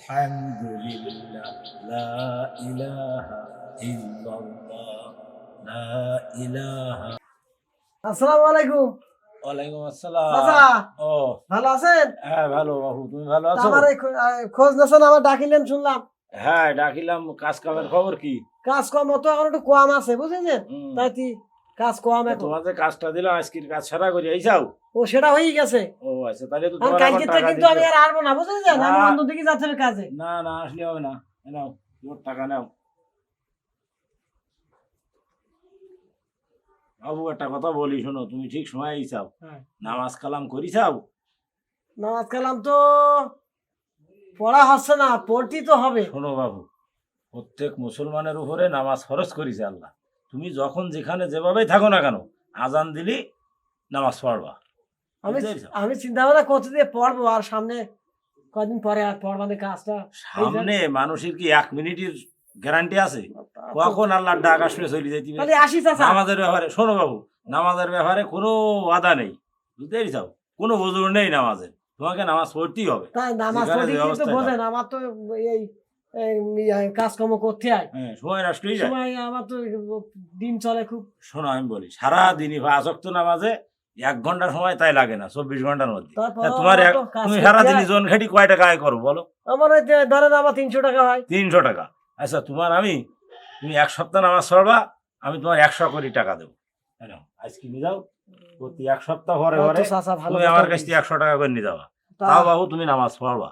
الحمد لله لا إله إلا الله لا إله আসসালামু আলাইকুম ওয়ালাইকুম আসসালাম চাচা ও ভালো আছেন হ্যাঁ ভালো বাবু তুমি ভালো আছো আমার এই খো- আহ, খোঁজ নেছেন আমার ডাকিলেন শুনলাম হ্যাঁ ডাকিলাম কাজ কামের খবর কি কাজ কম তো এখন একটু কম আছে বুঝেছেন হুম। তাই তুই কাজ কম এখন তোমাদের কাজটা দিলাম আজকের কাজ সারা করে ও সেটা হয়ে গেছে। ও আচ্ছা তাহলে তো তোমার কালকে থেকে কিন্তু আমি আর না আমি অন্য দিকে যাচ্ছি কাজে। না না আসলে হবে না। নাও তোমার টাকা নাও। বাবু একটা কথা বলি শোনো তুমি ঠিক সময় চাও হ্যাঁ। নামাজ কালাম করি চাও নামাজ কালাম তো পড়া হচ্ছে না পড়তি তো হবে। শোনো বাবু প্রত্যেক মুসলমানের উপরে নামাজ খরচ করেছে আল্লাহ। তুমি যখন যেখানে যেভাবেই থাকো না কেন আজান দিলি নামাজ পড়বা। আমি আমি চিন্তা ভাবনা করতে দিয়ে পড়ব আর সামনে কদিন পরে আর পড়বানে কাজটা। সামনে মানুষের কি এক মিনিটের গ্যারান্টি আছে? কখন আল্লাহর ডাক আসবে চলে যাইতে তাহলে আসি চাচা। নামাজের ব্যাপারে শোনো বাবু নামাজের ব্যাপারে কোনো বাধা নেই। বুঝতে পেরেছ? কোনো ওজোর নেই নামাজের। তোমাকে নামাজ পড়তেই হবে। তাই নামাজ যেখানে পড়ি যে কিন্তু বোঝেন আমার তো এই কাজকর্ম করতে হয় হ্যাঁ সময় নষ্ট হয়ে যায়। সময় আমার তো দিন চলে খুব। শোনো আমি বলি সারা দিনই আসক্ত নামাজে এক ঘণ্টার সময় তাই লাগে না চব্বিশ ঘণ্টার মধ্যে। তোমার তুমি করতে সারা দিনই হয়। জন খাটি কয় টাকা আয় করো বলো? আমার ধরেন আমার তিনশো টাকা হয়। তিনশো টাকা। আচ্ছা তোমার আমি তুমি এক সপ্তাহ নামাজ পড়বা আমি তোমার একশো কোটি টাকা দেবো। আজকে নিয়ে যাও। প্রতি এক সপ্তাহ পরে পরে তুমি আমার কাছ থেকে একশো টাকা করে নিয়ে যাবা। তাও বাবু তুমি নামাজ পড়বা।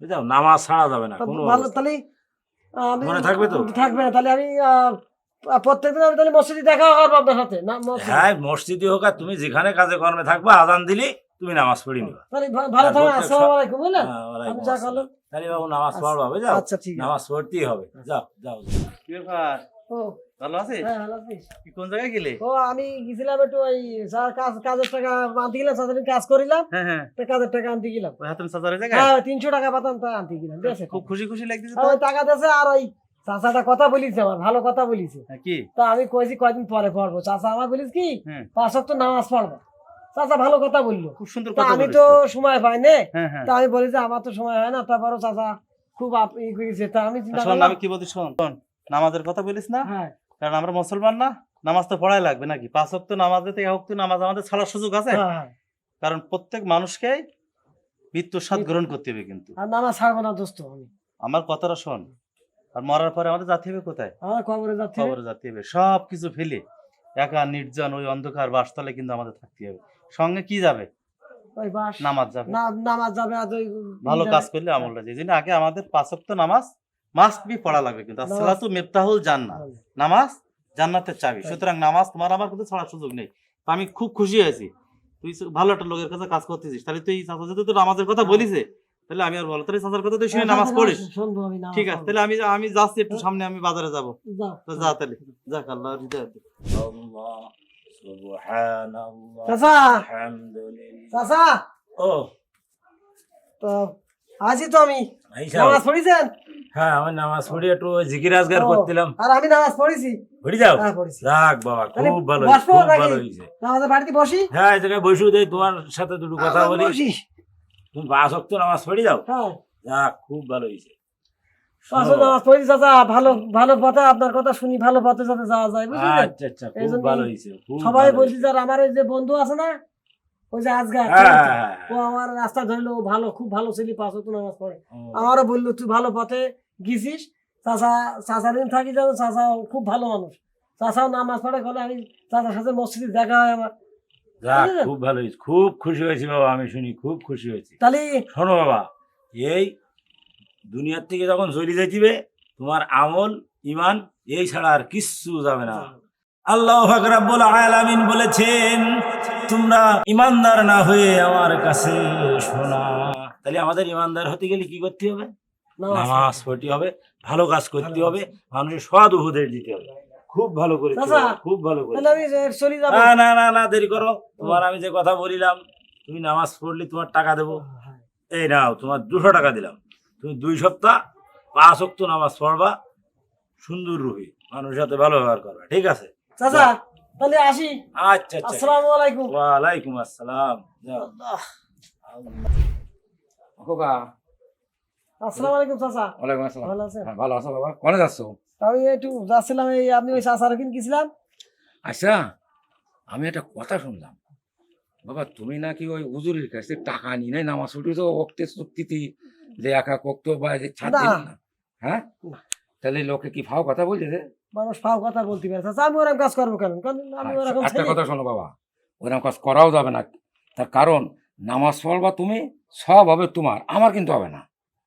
বুঝছ? নামাজ ছাড়া যাবে না কোনো ভালো তাহলে মনে থাকবে তো? থাকবে না তাহলে আমি প্রত্যেকদিন আমি তাহলে মসজিদে দেখা করব আপনার সাথে। না হ্যাঁ মসজিদে হোক আর তুমি যেখানে কাজে কর্মে থাকবা আজান দিলি তুমি নামাজ পড়ি নিবা। তাহলে ভালো হ্যাঁ, আসসালামু আলাইকুম বুঝলেন হ্যাঁ, আমি যা করলাম। তাহলে বাবু নামাজ। পড়বা বুঝাও আচ্ছা ঠিক নামাজ পড়তেই হবে। যাও যাও। কি ব্যাপার? ও। ভালো আছিস? হ্যাঁ ভালো আছিস কোন জায়গায় গেলে? ও আমি গেছিলাম একটু ওই কাজ কাজের টাকা আনতে গেলাম সারাদিন কাজ করিলাম। হ্যাঁ হ্যাঁ। কাজের টাকা আনতে গেলাম। ওই হাতেম সাজারের জায়গায়? হ্যাঁ তিনশো টাকা পাতাম তা আনতে গেলাম ঠিক আছে। খুব খুশি খুশি লাগতেছে তো? ওই টাকা দিয়েছে আর ওই চাচাটা কথা বলিছে আমার ভালো কথা বলিছে। হ্যাঁ, কি? তা আমি কয়েছি কয়দিন পরে পড়ব চাচা আমার বলিস কি হ্যাঁ। পাঁচ তো নামাজ পড়ব। চাচা ভালো কথা বলল। খুব সুন্দর কথা আমি তো। সময় পাই না। হ্যাঁ তা আমি বলি যে আমার তো সময় হয় না তারপরও চাচা খুব ই করেছে। তা আমি চিন্তা আমি কি বলছি শোন? নামাজের কথা বলিস না? হ্যাঁ। কারণ আমরা মুসলমান না নামাজ তো পড়াই লাগবে নাকি? পাঁচ ওয়াক্ত নামাজ এক ওয়াক্ত নামাজ আমাদের ছাড়ার সুযোগ আছে। হ্যাঁ। কারণ প্রত্যেক মানুষকে মৃত্যুর স্বাদ গ্রহণ করতে হবে কিন্তু। নামাজ ছাড়বো না দোস্ত আমার কথাটা শোন। আর মরার পরে আমাদের জাতি হবে কোথায়? কবরে হবে। সব কিছু ফেলে একা নির্জন ওই অন্ধকার বাসতলে কিন্তু আমাদের থাকতে হবে। সঙ্গে কি যাবে? নামাজ যাবে। নামাজ যাবে ভালো কাজ করলে আমলটা যে আগে আমাদের পাঁচক্ত নামাজ মাস্ট বি পড়া লাগবে কিন্তু। আসসালাতু মিফতাহুল জান্নাত নামাজ জান্নাতের চাবি। সুতরাং নামাজ তোমার আমার কিন্তু ছাড়ার সুযোগ নেই। তো আমি খুব খুশি হয়েছি। তুই ভালো একটা লোকের কাছে কাজ করতেছিস। তাহলে তুই চাচা যদি তোর নামাজের কথা বলিছে তাহলে আমি আর বলো তাহলে চাচার কথা তুই শুনে হ্যাঁ, নামাজ পড়িস। ঠিক আছে তাহলে আমি আমি যাচ্ছি একটু সামনে আমি বাজারে যাব। তো যা তাহলে। যাক আল্লাহ হৃদয় সুবহানাল্লাহ চাচা চাচা ও। তো আছি তো আমি। নামাজ পড়িছেন? হ্যাঁ আমি নামাজ পড়ি একটু জিকির আজগার করছিলাম। আর আমি নামাজ পড়েছি। পড়ি যাও? হ্যাঁ যাক বাবা খুব ভালো খুব ভালো হয়েছে। নামাজের বাড়িতে বসি? হ্যাঁ এই জায়গায় বসে দেই তোমার সাথে দুটো কথা বলি। তুমি নামাজ পড়ি যাও? হ্যাঁ। যাক খুব ভালো হয়েছে। আপনার আচ্ছা আচ্ছা সবাই বলছি হয়েছে। আমার ওই যে বন্ধু আছে না ওই যে আজগা হ্যাঁ, হ্যাঁ, ও আমার রাস্তা ধরলো ভালো খুব ভালো ছেলে পাঁচও তো নামাজ পড়ে। হ্যাঁ। আমারও বলল তুই ভালো পথে গেছিস চাচা চাচা দিন থাকি জানো চাচা খুব ভালো মানুষ। চাচাও নামাজ পড়ে গেলে আমি চাচার সাথে মসজিদে দেখা হয় আমার। খুব ভালো খুব খুশি হয়েছি বাবা আমি শুনি খুব খুশি হয়েছি। তাহলে শোনো বাবা এই দুনিয়ার থেকে যখন চলে যাইতিবে তোমার আমল ইমান এই ছাড়া আর কিচ্ছু যাবে না। আল্লাহ ফাকরাবুল আলামিন বলেছেন তোমরা ইমানদার না হয়ে আমার কাছে শোনা। তাহলে আমাদের ইমানদার হতে গেলে কি করতে হবে? নামাজ পড়তে হবে ভালো কাজ করতে হবে মানুষের সদ উপদেশ দিতে হবে। খুব ভালো করে খুব ভালো করে না না না না দেরি করো। তোমার আমি যে কথা বলিলাম তুমি নামাজ পড়লে তোমার টাকা দেবো। এই নাও তোমার দুশো টাকা দিলাম। তুমি দুই সপ্তাহ পাঁচ অক্ত নামাজ পড়বা সুন্দর রুহি মানুষের সাথে ভালো ব্যবহার করবা ঠিক আছে? চাচা তাহলে আসি। আচ্ছা আচ্ছা। আসসালামু আলাইকুম। ওয়ালাইকুম আসসালাম। খোকা আসসালামু আলাইকুম চাচা। ওয়ালাইকুম আসসালাম। ভালো আছেন? হ্যাঁ, ভালো আছো বাবা? কোনে যাচ্ছ আমি একটু যাচ্ছিলাম এই আপনি ওই চাচার কিন গেছিলাম। আচ্ছা আমি একটা কথা শুনলাম। বাবা তুমি নাকি ওই হুজুরের কাছে টাকা নি নাই নামাজ ছুটি তো ওক্তে চুক্তিতে যে একা কক্ত বা যে ছাড় না। হ্যাঁ? তাহলে লোকে কি ভাও কথা বলছে মানুষ ফাও কথা বলতে পারে। চাচা আমি ওরকম কাজ করব কেন? কারণ আমি আচ্ছা, ওরকম একটা কথা শোনো বাবা ওরকম কাজ করাও যাবে না। তার কারণ নামাজ পড়বা তুমি সব হবে তোমার আমার কিন্তু হবে না।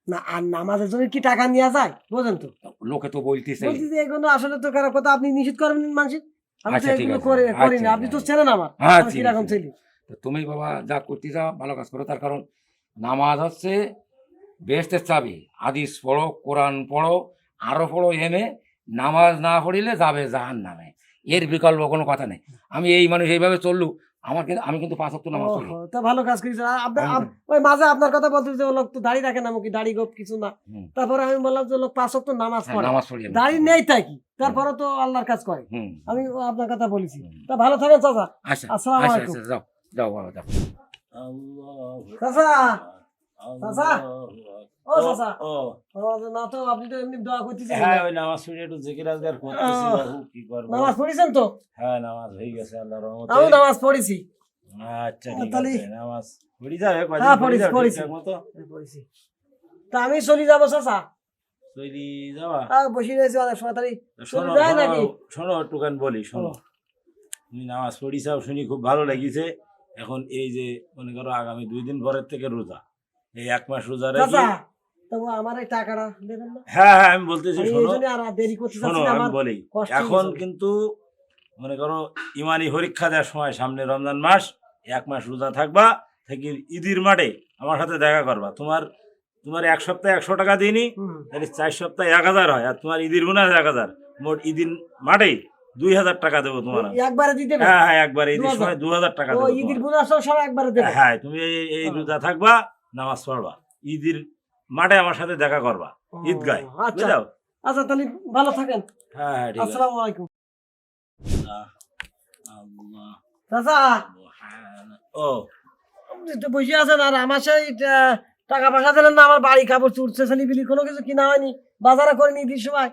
না আর নামাজের জন্য কি টাকা নেওয়া যায়? বোঝেন তো। লোকে তো বলতেছে। এগুলো আসলে তো খারাপ কথা আপনি নিষেধ করবেন মানুষের? আমি তো আচ্ছা, এগুলো করি না। আচ্ছা, আপনি তো। আমার। হ্যাঁ কীরকম ছেলে। তুমি বাবা যা করতে যাও ভালো কাজ করো। তার কারণ নামাজ হচ্ছে বেহেস্তের চাবি। হাদিস পড়ো কোরআন পড়ো আরও পড়ো এমে নামাজ না পড়িলে যাবে জাহান নামে এর বিকল্প কোনো কথা নেই। আমি এই মানুষ এইভাবে চললু আমার কিন্তু আমি কিন্তু পাঁচ নামাজ পড়ি তা ভালো কাজ করেছেন আপনার ওই মাঝে আপনার কথা বলতে যে লোক তো দাড়ি রাখে না মুখে দাড়ি গোপ কিছু না। তারপরে আমি বললাম যে লোক পাঁচ তো নামাজ হ্যাঁ, পড়ে। নামাজ পড়ি। দাড়ি নেই তাই কি? তারপরে তো আল্লাহর কাজ করে। আমি আপনার কথা বলেছি। তা ভালো থাকেন চাচা। আচ্ছা আসসালামু আচ্ছা আলাইকুম। আচ্ছা যাও যাও বাবা যাও চাচা চাচা? ও চাচা। ও। ও, না তো আপনি তো এমনি দোয়া করতেছেন। হ্যাঁ ওই নামাজ পড়ে একটু জিকির আজগার করতেছি কি করব? নামাজ পড়েছেন তো? হ্যাঁ নামাজ হয়ে গেছে আল্লাহর রহমতে। আমি নামাজ পড়েছি। আচ্ছা ঠিক আছে নামাজ পড়ি যাবে কয়দিন হ্যাঁ, পড়ি পড়িছি, যাও পড়িছি। ঠিকঠাক মতো পড়েছি। তা আমি চলে যাব চাচা। তৈরি যাওয়া আর বসে রয়েছি অনেক সময় তাহলে শোনো চলে যায় নাকি? শোনো একটুখান বলি শোনো। তুমি নামাজ পড়িছাও শুনি খুব ভালো লেগেছে। এখন এই যে মনে করো আগামী দুই দিন পরের থেকে রোজা। এই এক মাস রোজা রেখে। তবু আমার এই টাকাটা দেবেন না? হ্যাঁ হ্যাঁ আমি বলতেছি শোনো আর দেরি করতে শোনো আমি বলি এখন কিন্তু মনে করো ইমানি পরীক্ষা দেওয়ার সময় সামনে রমজান মাস এক মাস রোজা থাকবা থেকে ঈদের মাঠে আমার সাথে দেখা করবা। তোমার তোমার এক সপ্তাহে একশো টাকা দিইনি তাহলে চার সপ্তাহে এক হাজার হয় আর তোমার ঈদের বোনাস এক হাজার। মোট ঈদের মাঠে দুই হাজার টাকা দেবো তোমার একবারে দিতে হ্যাঁ হ্যাঁ একবার ঈদের সময় দু হাজার টাকা দেবো ঈদের বোনাস সব একবারে হ্যাঁ তুমি এই হ্যাঁ। রোজা থাকবা নামাজ পড়বা। ঈদের মাঠে আমার সাথে দেখা করবা। ঈদগায়। আচ্ছা। আচ্ছা তাহলে ভালো থাকেন। হ্যাঁ হ্যাঁ ঠিক আছে। আসসালামু আলাইকুম। আল্লাহ। চাচা। ও। আপনি তো বসে আছেন আর আমার সেই টাকা পয়সা দিলেন না আমার বাড়ি কাপড় চুরছে কোনো কিছু কিনা হয়নি বাজারে করে নি ঈদের সময়।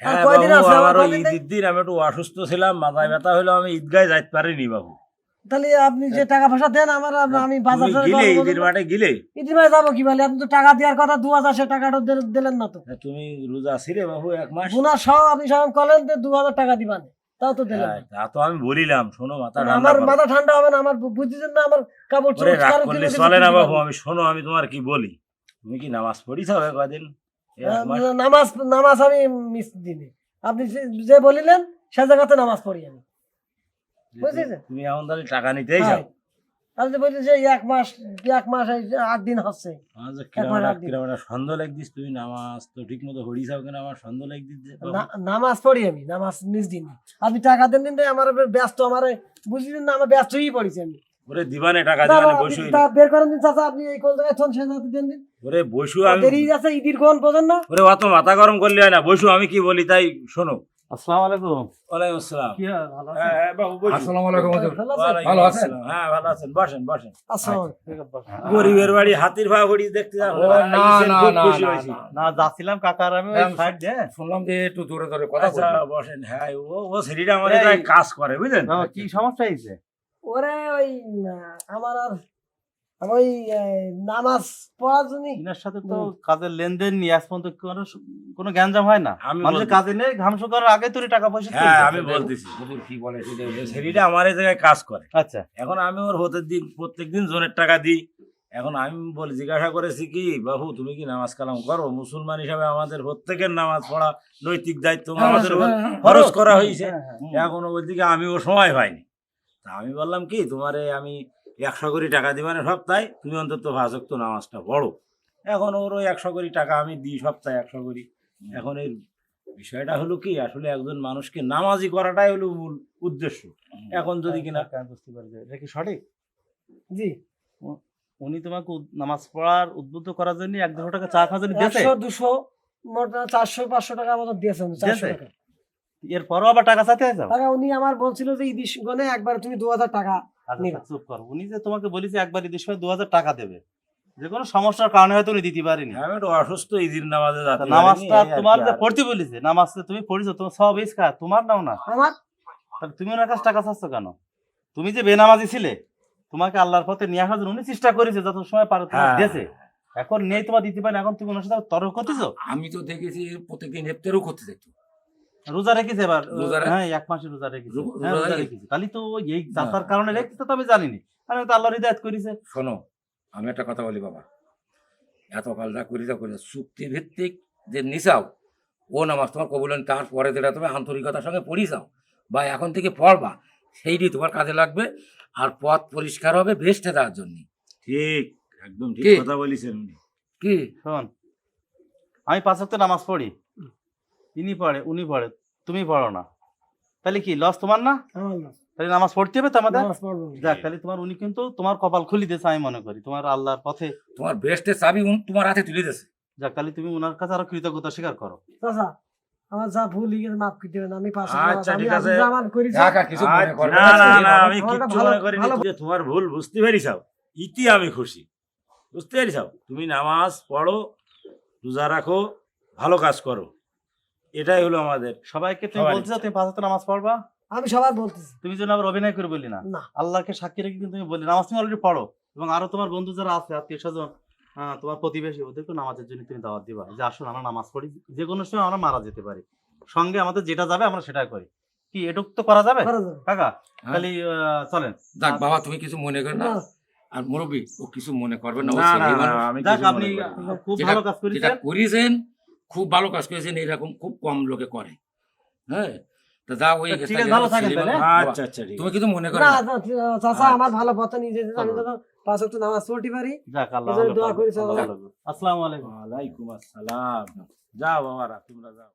হ্যাঁ বাবু আমার আমার ওই কয়দিন ঈদের দিন আমি একটু অসুস্থ ছিলাম মাথায় ব্যথা হলো আমি ঈদগায় যাইতে পারিনি বাবু। তাহলে আপনি যে টাকা পয়সা দেন আমার আমি বাজার টাজার গিলে ঈদের মাঠে গিলে। ঈদের মাঠে যাব কি বলে? আপনি তো টাকা দেওয়ার কথা দু হাজার সে টাকাটা দিলেন না তো। হ্যাঁ, তুমি রোজা ছিলে বাবু এক মাস সহ আপনি সব কলেন দু হাজার টাকা দিবেন। তাও তো দিলেন হ্যাঁ, তা তো আমি বলিলাম শোনো মাথা আমার মাথা ঠান্ডা হবে না আমার বুঝতেছেন না আমার কাপড় রাগ করলে চলে না বাবু আমি শোনো আমি তোমার কি বলি? তুমি কি নামাজ পড়িছ হবে কদিন? নামাজ নামাজ আমি মিস দিনে আপনি যে- যে বলিলেন সে জায়গাতে নামাজ পড়ি আমি। তুমি এখন তাহলে টাকা নিতেই চাও হ্যাঁ। আর যে এক মাস এক মাস আট দিন হচ্ছে। সন্দেহ লাগদিস তুমি নামাজ তো ঠিক মতো হরিছাও কিনা আমার সন্দেহ। না- নামাজ পড়ি আমি নামাজ মিস দিন। আপনি টাকা দেন দিন আমার ব্যস্ত আমার বুঝলেন না আমার ব্যস্ত হয়ে পড়েছি আমি। ওরে দিবানে টাকা দিবানে বসুই তা বের করেন দিন চাচা আপনি এই কোন জায়গায় থন দেন দিন। ওরে বসু আমি দেরি আছে ঈদের কোন বোঝেন না। ওরে অত মাথা গরম করলে হয় না বসু আমি কি বলি তাই শোনো। আসসালামু আলাইকুম। ওয়ালাইকুম আসসালাম। কি হয়, ভালো আছেন? হ্যাঁ, হ্যাঁ, বাবু, আসসালামু আলাইকুম ভালো আছেন? হ্যাঁ ভালো আছেন। বসেন বসেন। আছে, বসেন। গরিবের বাড়ি হাতির ভা দেখতে না, না, না, না, যাচ্ছিলাম কাকার আমি ওই হ্যাঁ, সাইড দিয়ে। শুনলাম যে একটু দূরে দূরে কথা আচ্ছা বলছেন। বসেন। হ্যাঁ ও ও এই- এলাকায় কাজ করে বুঝলেন? কি সমস্যা হয়েছে? ওরে ওই আমার আর আমার ওই নামাজ পড়ার জন্য ইনার সাথে তো কাজের লেনদেন নিয়ে আজ পর্যন্ত কোনো কোনো গ্যাঞ্জাম হয় না। আমি মানুষের কাজে নেই ঘাম শুকানোর আগে তোর টাকা পয়সা হ্যাঁ আমি বলতেছি। কি বলে। ছেলেটা আমার এই জায়গায় কাজ করে। আচ্ছা। এখন আমি ওর হতে দিন প্রত্যেক দিন জনের টাকা দিই। এখন আমি বলে জিজ্ঞাসা করেছি কি বাবু তুমি কি নামাজ কালাম করো? মুসলমান হিসাবে আমাদের প্রত্যেকের নামাজ পড়া নৈতিক দায়িত্ব আমাদের উপর হ্যাঁ, হ্যাঁ, খরচ করা হয়েছে। হ্যাঁ, হ্যাঁ। এখন ও বলছি কি আমিও সময় পাইনি। তা আমি বললাম কি তোমারে আমি একশো কোটি টাকা দিবানে সপ্তাহে তুমি অন্তত ভাজক তো নামাজটা পড়ো। এখন ওর ওই একশো কোটি টাকা আমি দিই সপ্তাহে একশো কোটি। এখন এই বিষয়টা হলো কি আসলে একজন মানুষকে নামাজি করাটাই হলো মূল উদ্দেশ্য। এখন যদি কিনা হ্যাঁ, বুঝতে পারছি। এটা কি সঠিক? জি। উনি তোমাকে নামাজ পড়ার উদ্বুদ্ধ করার জন্য এক দুশো টাকা চা খাওয়ার জন্য দিয়েছে? একশো দুশো চারশো পাঁচশো টাকা মতো দিয়েছেন চারশো দিয়েছে? টাকা। এরপরও আবার টাকা চাইতে টাকা উনি আমার বলছিল যে ঈদ গনে একবার তুমি দু হাজার টাকা। চুপ কর। উনি যে তোমাকে বলেছে একবার ঈদের সময় দু হাজার টাকা দেবে যে কোনো সমস্যার কারণে হয়তো উনি দিতে পারেনি। আমি একটু অসুস্থ ঈদের নামাজে যাতে নামাজটা পারিনি, তোমার যে পড়তে বলেছে নামাজটা তুমি পড়েছো তোমার সব ইস্কা তোমার নাও না। আমার? তাহলে তুমি ওনার কাছে টাকা চাচ্ছ কেন? তুমি যে বেনামাজি ছিলে তোমাকে আল্লাহর পথে নিয়ে আসার জন্য উনি চেষ্টা করেছে যত সময় পারে তোমার হ্যাঁ। দিয়েছে। এখন নেই তোমার দিতে পারে এখন তুমি ওনার সাথে তর্ক করতেছো? আমি তো দেখেছি প্রত্যেকদিন ইফতারও করতে দেখতো রোজা রেখেছে এবার হ্যাঁ এক মাসে রোজা রেখেছে। হ্যাঁ, রোজা রোজা রেখে- রেখেছে। খালি তো এই চাচার কারণে রেখেছে তো আমি জানিনি। আমি তো আল্লাহর হৃদায়ত করেছে। শোনো আমি একটা কথা বলি বাবা। এতকাল যা করি যা করি চুক্তি ভিত্তিক যে নিচাও ও নামাজ তোমার কবুলেন তারপরে যেটা তুমি আন্তরিকতার সঙ্গে পড়ি যাও বা এখন থেকে পড়বা সেইটি তোমার কাজে লাগবে আর পথ পরিষ্কার হবে বেস্টে দেওয়ার জন্য। ঠিক একদম ঠিক কথা বলেছেন উনি। কি? শোন আমি পাঁচ নামাজ পড়ি। ইনি পড়ে উনি পড়ে তুমি পড়ো না। তাহলে কি লস তোমার না? তাহলে নামাজ পড়তে হবে তো আমাদের? নামাজ যাক তাহলে তোমার উনি কিন্তু তোমার কপাল খুলি দিয়েছে আমি মনে করি। তোমার আল্লাহর পথে তোমার বেস্টের চাবি উনি তোমার হাতে তুলে দিয়েছে। যাক তাহলে তুমি ওনার কাছে আরও কৃতজ্ঞতা স্বীকার করো। চাচা আমার যা ভুল মাফ করে দেবেন আমি পাশে আচ্ছা, ঠিক আছে। আজকে করেছি। যাক কিছু মনে আচ্ছা, না না না আমি ভালো- মনে করিনি। যে তোমার ভুল বুঝতে পেরেছাও ইতি আমি খুশি। বুঝতে পেরেছাও তুমি নামাজ পড়ো রোজা রাখো ভালো কাজ করো। এটাই হলো আমাদের। সবাইকে তুমি সবার বলতেছো ইচ্ছা। তুমি পাঁচ ওয়াক্ত নামাজ পড়বা? আমি সবার বলতেছি। তুমি যেন আবার অভিনয় করে বললি না। না। আল্লাহকে সাক্ষী রেখে কিন্তু তুমি বললি। নামাজ তুমি অলরেডি পড়ো। এবং আরও তোমার বন্ধু যারা আছে আত্মীয় স্বজন হ্যাঁ, তোমার প্রতিবেশী ওদেরকে নামাজের জন্য তুমি দাওয়াত দিবা। যে আসুন আমরা নামাজ পড়ি। যে কোনো সময় আমরা মারা যেতে পারি। সঙ্গে আমাদের যেটা যাবে আমরা সেটাই করি। কি এটুক তো করা যাবে? করা যাবে। কাকা হ্যাঁ। তাহলে আহ, চলেন। যাক বাবা তুমি কিছু মনে করো না। না, আর মুরব্বী ও কিছু মনে করবে না ও না না ছেলে না মানুষ। আমি যাক কিছু আপনি। খুব যেটা- ভালো কাজ যেটা করেছেন। করেছেন খুব ভালো কাজ করেছেন এরকম খুব কম লোকে করে। হ্যাঁ? তা যা? আচ্ছা আচ্ছা তুমি মনে করো না, চাচা আমার ভালো পথে নিয়ে যেতে আমি চলো। তো পাঁচ ওয়াক্ত নামাজ পড়তে পারি যাক আল্লাহ দোয়া করি আল্লাহ সবাই। ভালো আলাইকুম। আসসালাম। যাও বাবারা তোমরা যাও।